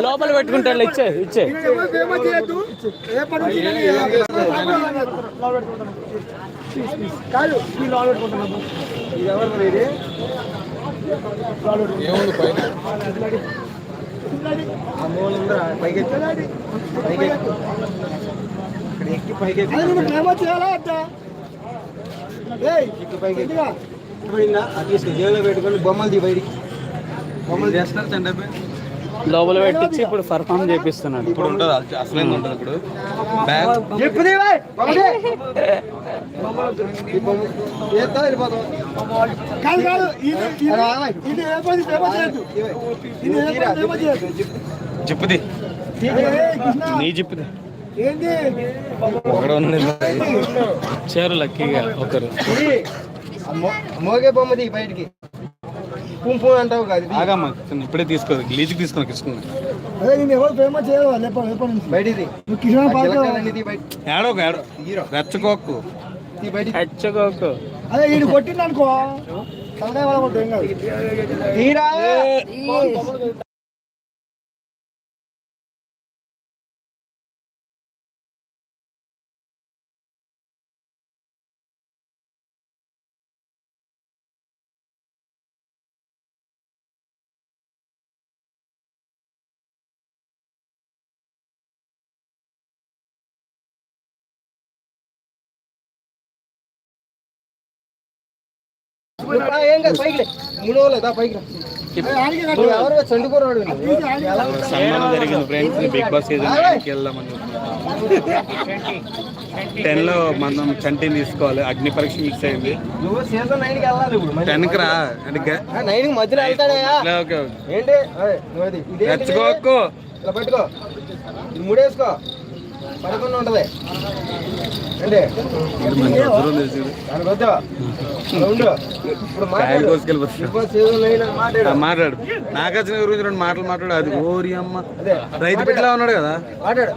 లోపల పెట్టుకుంటాడు ఇచ్చే ఇచ్చే కాదు ఏముంది పైన తీసుకో జేబులో పెట్టుకొని బొమ్మలు తీ బయటికి బొమ్మలు చేస్తారు చండపై లోపల పెట్టించి ఇప్పుడు పర్ఫామ్ చేపిస్తున్నాడు. ఇప్పుడు ఉంటుంది అసలు ఉంటుంది ఇప్పుడు. చెప్పుది నీ జిప్పుది ఏంటి ఒకడే ఉంది. చేరు లక్కీగా ఒకరు. మోగే బొమ్మది బయటికి. అంటావు కాదు. ఆగమ్మా ఇప్పుడే తీసుకో లీజుకి తీసుకుని అదే నేను ఎవరు ప్రేమ నుంచి. బయటిది. నువ్వు పార్క్ ఏడో ఏడో. హీరో. రెచ్చకోకు తీ బయటికి హెచ్చకోకు అదే ఈడు కొట్టిండు అనుకో తలకాయ వాళ్ళ కొట్టు ఏం కాదు. తీరా సన్మానం జరిగింది ఫ్రెండ్స్ బిగ్ బాస్ సీజన్ నైన్కి వెళ్దామని టెన్లో మనం కంటిన్యూ తీసుకోవాలి అగ్ని పరీక్ష మిక్స్ అయింది. నువ్వు సీజన్ నైన్కి వెళ్ళాలి ఇప్పుడు మళ్ళీ. టెన్కి రా అంటే నైన్కి మధ్యలో ఓకే, ఇలా పెట్టుకో. ఇది మూడేసుకో. ఉంటది మాట్లాడు. నాగార్జున గురించి రెండు మాటలు మాట్లాడు. అది ఓరి అమ్మ. రైతు బిడ్డలా ఉన్నాడు కదా? మాట్లాడు.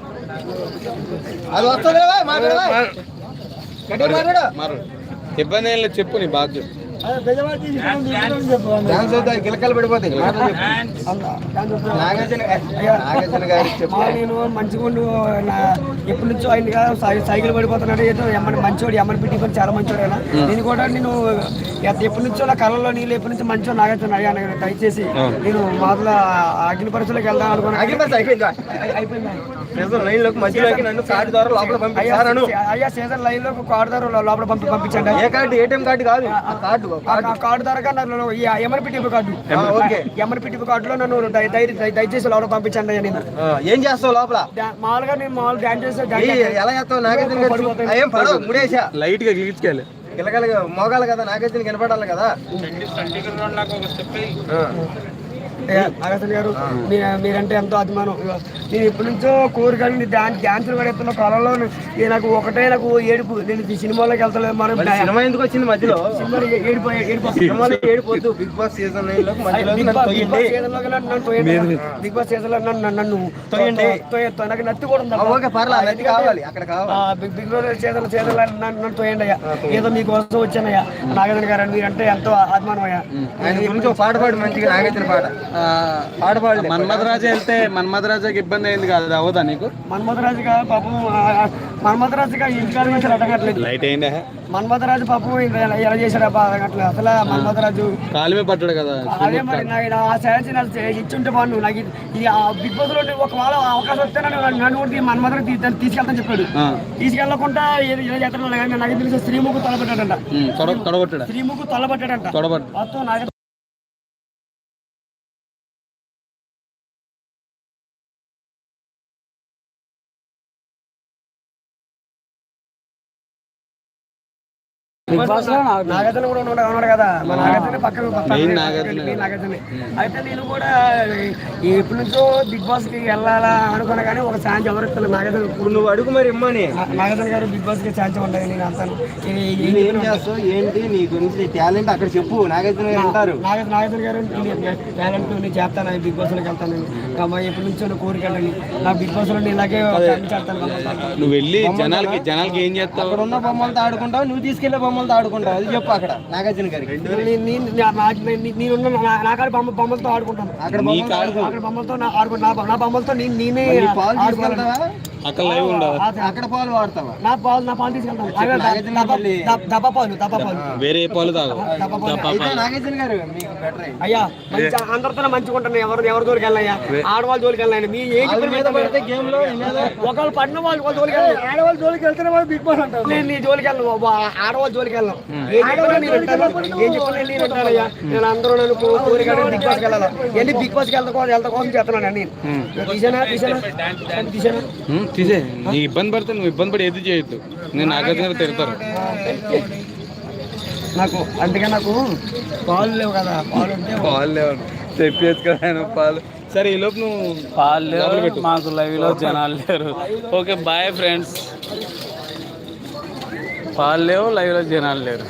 అది ఇబ్బంది ఏం లేదు చెప్పు నీ బాధ డాన్స్ వద్దా? గిలకలు పడిపోతాయి నాగార్జున నాగార్జున మా నేను మంచిగా ఉండు ఎప్పటి నుంచో సై- సైకిల్ పడిపోతున్నాడు ఏదో ఎమ్మని మంచోడు ఎమ్మని పిట్టి పని చాలా మంచోడు అయినా నేను కూడా నేను ఎప్ప- ఎప్పటి నుంచో నా కళ్ళలో నీళ్ళు ఎప్పటి నుంచో మంచో నాగార్జున అడిగాను దయచేసి నేను మొదల అగ్ని పరీక్షలకు వెళ్దాం అనుకున్నాను అగ్గిపల్లి అయిపోయిందా? అయిపోయింది. లోకి మధ్యలోకి నన్ను కార్డు ద్వారా లోపల అయ్యా అయ్యా సీజన్ లైన్లో కార్డు లోపల పంపి పంపించండి. ఏ కార్డు ఏటీఎం కార్డు కాదు. ఆ కార్డు. కార్డు ద్వారా నన్ను ఎమ్మని కార్డు. ఆ, ఓకే. ఎమ్మని పిట్టి కార్డులో నన్ను దయ- దయ- దయ- దయచేసి లోపల పంపించండి నేను ఆ, ఏం చేస్తావు లోపల? మామూలుగా నేను మామూలు డాన్స్ చేస్తే ఈ డాన్స్ ఎలా చేస్తావు? ముడేసా లైట్గా గీచుకెళ్ళి గిలకలు మోగాలి కదా నాగార్జున కనపడాలి కదా. నాగార్జున గారు మీ- మీరంటే ఎంతో అభిమానం. నేను ఎప్పటి నుంచో కోరికలు డాన్స్ డాన్సులు కూడా ఎత్తున్న కాలంలో నాకు ఒకటే నాకు ఏడుపు. నేను ఈ సినిమాలోకి వెళ్తలేదు మనం సినిమా ఎందుకు వచ్చింది మధ్యలో? ఏడిపోద్దు బిగ్ బాస్ సీజన్ నైన్లోకి మధ్యలో బిగ్ నన్ను బాస్ బిగ్ బాస్ తొయ్యండి సీజన్లో కన్నా నన్ను తోయండి. బిగ్ బాస్ సీజన్లో నన్ను నన్ను- నన్ను తోయండి. తోయ- తోయ- నాకు నత్తి కూడా కావాలి. అక్కడ కావాలి. ఆ, బిగ్ బిగ్ బాస్ సీజన్ సీజన్లో నన్ను నన్ను తోయండి అయ్యా. ఏదో మీకోసం వచ్చానయ్యా. నాగార్జున గారు మీరంటే ఎంతో అభిమానం అయ్యా ఆయన గురించి ఒక పాట పాడు మంచిగా నాగార్జున పాట. పాట పాడు మన్మధ రాజా వెళ్తే మన్మధ రాజాకి ఇబ్బంది అయింది కాదు అవదా నీకు? మన్మధరాజుగా పాపం మన్మధరాజుగా ఇంటికాడ నుంచి అడగట్లేదు. లైట్ అయిందా? మన్మధరాజు పాపం ఎలా చేశాడు అబ్బా అడగట్లేదు. అసలు మన్మధరాజు కాలు మీద పట్టాడు కదా అదే మరి నాకు ఆ నాకు చే- ఇచ్చుంటే బాగుండు. నాకు ఇది- ఆ బిగ్ బాస్లో ఒకవేళ అవకాశం వస్తే నన్ను నన్ను కూడా ఈ మన్మధరం తీ- తీసుకెళ్తాను చెప్పాడు. తీసుకెళ్ళకుండా ఏదో ఇలా చేస్తాను కానీ నాకు తెలిసి శ్రీముఖు తలబట్టాడంట తొడగొట్టాడా? శ్రీముఖు తలబట్టాడంట మొత్తం నాకు నాగార్జున కూడా ఉన్నాడు కదా. మా నాగార్జున పక్కన నాగార్జున. అయితే నేను కూడా ఈ ఎప్పటి నుంచో బిగ్ బాస్కి వెళ్ళాలా అనుకున్నా కానీ ఒక ఛాన్స్ ఎవరు ఇస్తారు నాగార్జున. ఇప్పుడు నువ్వు అడుగు మరి ఇమ్మని. నాగార్జున గారు బిగ్ బాస్కి ఛాన్స్ ఉండదు నేను నువ్వు ఏం చేస్తావు? ఏంటి? నీ గురించి టాలెంట్ అక్కడ చెప్పు. నాగార్జున గారు అంటారు నాగ నాగార్జున గారు టాలెంట్ నేను చేస్తాను. బిగ్ బాస్లోకి వెళ్తాను అమ్మాయి ఎప్పటి నుంచో కోరిక నా బిగ్ బాస్లో ఇలాగే నువ్వు వెళ్ళి జనాలకి జనాలకి ఏం చేస్తావు? అక్కడ ఉన్న బొమ్మలతో ఆడుకుంటావు. నువ్వు తీసుకెళ్ళే బొమ్మలు బొమ్మలతో ఆడుకుంటావు అది చెప్పు అక్కడ నాగార్జున గారికి నీ- నీ- నా- నా- నీ- నేనున్న నా- నా కాడ బొమ్మ బొమ్మలతో ఆడుకుంటాను. అక్కడ బొమ్మలతో కాదు. ఆడుకో. అక్కడ బొమ్మలతో నా ఆడుకుంటా నా- నా బొమ్మలతో నేను నేనే మరి నీ పాలు ఆడుకోవాలి. తీసుకెళ్తావా? అక్కడ లైవ్ ఉండదు. ఆ, అక్కడ పాలు వాడతావా? నా పాలు నా పాలు తీసుకెళ్తాను. అదే ద- నాగార్జున దబ్బ- మళ్ళీ- దబ్బ- దబ్బ పాలు దబ్బ పాలు. వేరే పాలు తాగు. దబ్బ పాలు. అయితే నాగార్జున గారు మీకు బెటర్ అయ్యి. అయ్యా మంచి అందరితో మంచిగా ఉంటాను. ఎవరు ఎవరి జోలికి వెళ్ళయ్యా ఆడవాళ్ళ జోలికి వెళ్ళండి మీ ఏం వాళ్ళ మీద పడితే గేమ్లో నీ మీద ఒకళ్ళు పడిన వాళ్ళు వాళ్ళ జోలికి వెళ్ళండి ఆడవాళ్ళ జోలికి వెళ్తేనే వాళ్ళు బిగ్ బాస్ అంటారు. నేను నీ జోలికి వెళ్ళను వా- ఆడవాళ్ళ జోలికి చెప్పినా నేను చెప్పినా అందరూ నన్ను బిగ్ బాస్కి వెళ్ళాలి? వెళ్ళి బిగ్ బాస్కి వెళ్తా కోసం వెళ్తా కోసం చేస్తున్నాను నేను. నేను తీసానా? తీసానా? తీసానా? ఉమ్, తీసే. నీ ఇబ్బంది పడితే నువ్వు ఇబ్బంది పడి ఏది చేయొద్దు. నేను నాగార్జున తిడతారు నాకు అందుకే నాకు పాలు లేవు కదా. పాలు ఉంటే పాలు లేవు. కదా ఆయన పాలు. సరే ఈ లోపు నువ్వు పాలు లేవు. మాకు లైవ్లో జనాలు లేరు. ఓకే బాయ్ ఫ్రెండ్స్ పాలు లేవు లైవ్లో జనాలు లేరు.